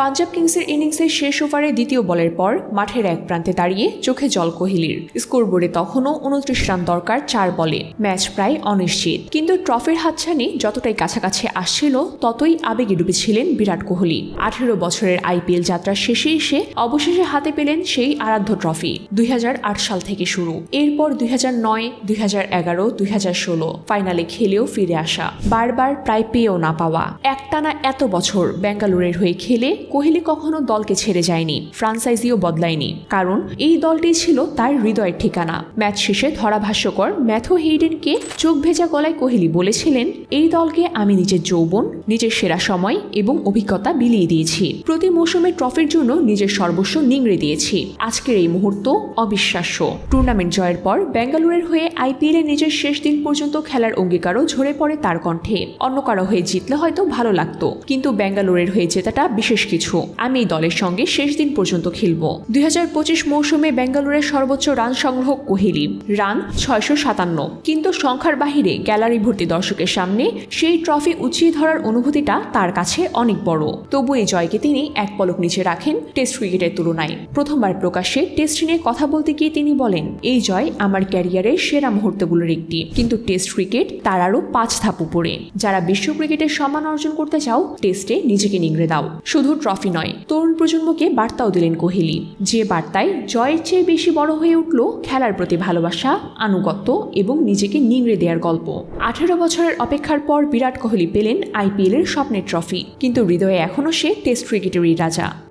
পাঞ্জাব কিংসের ইনিংসের শেষ ওভারে দ্বিতীয় বলের পর মাঠের এক প্রান্তে দাঁড়িয়ে চোখে জল কোহলির। স্কোরবোর্ডে তখনও উনত্রিশ রান দরকার চার বলে। ম্যাচ প্রায় অনিশ্চিত। কিন্তু ট্রফির হাতছানি যতটাই কাছাকাছি আসছিল, ততই আবেগে ডুবেছিলেন বিরাট কোহলি। আঠেরো বছরের আইপিএল যাত্রা শেষে এসে অবশেষে হাতে পেলেন সেই আরাধ্য ট্রফি, দুই হাজার আট সাল থেকে শুরু। এরপর দুই হাজার নয়, দুই হাজার এগারো, দুই হাজার ষোলো ফাইনালে খেলেও ফিরে আসা। বারবার প্রায় পেয়েও না পাওয়া। একটানা এত বছর বেঙ্গালুরের হয়ে খেলে কোহলি কখনো দলকে ছেড়ে যায়নি ফ্রাঞ্চাইজিও বদলায়নি। কারণ এই দলটি ছিল তার হৃদয়ের ঠিকানা। ম্যাচ শেষে ধরাভাষ্যকর ম্যাথু হেইডেনকে চোখ ভেজা গলায় কোহলি বলেছিলেন, এই দলকে আমি নিজের যৌবন, নিজের সেরা সময় এবং অভিজ্ঞতা বিলিয়ে দিয়েছি। প্রতি মৌসুমে ট্রফির জন্য নিজের সর্বস্ব নিংড়ে দিয়েছি। আজকের এই মুহূর্ত অবিশ্বাস্য। টুর্নামেন্ট জয়ের পর বেঙ্গালুরের হয়ে আইপিএলে নিজের শেষ দিন পর্যন্ত খেলার অঙ্গীকারও ঝরে পড়ে তার কণ্ঠে। অন্য কারও হয়ে জিতলে হয়তো ভালো লাগতো, কিন্তু বেঙ্গালুরের হয়ে জেতাটা বিশেষ কিছু আমি এই দলের সঙ্গে শেষ দিন পর্যন্ত খেলব। দুই হাজার পঁচিশ মৌসুমে বেঙ্গালুরের সর্বোচ্চ রান সংগ্রহ কোহলি। রান ছয়শো সাতান্ন। কিন্তু সংখ্যার বাহিরে গ্যালারি ভর্তি দর্শকের সামনে সেই ট্রফি উঁচিয়ে ধরার অনুভূতিটা তার কাছে অনেক বড়। তবু এই জয়কে তিনি এক পলক নিচে রাখেন টেস্ট ক্রিকেটের তুলনায়। প্রথমবার প্রকাশ্যে টেস্ট নিয়ে কথা বলতে গিয়ে তিনি বলেন, এই জয় আমার ক্যারিয়ারের সেরা মুহূর্তগুলোর একটি। কিন্তু টেস্ট ক্রিকেট তার আরও পাঁচ ধাপ উপরে। যারা বিশ্ব ক্রিকেটের সম্মান অর্জন করতে চাও, টেস্টে নিজেকে নিংড়ে দাও। শুধু ট্রফি নয়। তরুণ প্রজন্মকে বার্তাও দিলেন কোহলি। যে বার্তায় জয়ের চেয়ে বেশি বড় হয়ে উঠল খেলার প্রতি ভালোবাসা, আনুগত্য এবং নিজেকে নিংড়ে দেওয়ার গল্প। আঠেরো বছরের অপেক্ষার পর বিরাট কোহলি পেলেন আইপিএলের স্বপ্নের ট্রফি কিন্তু হৃদয়ে এখনও সে টেস্ট ক্রিকেটেরই রাজা।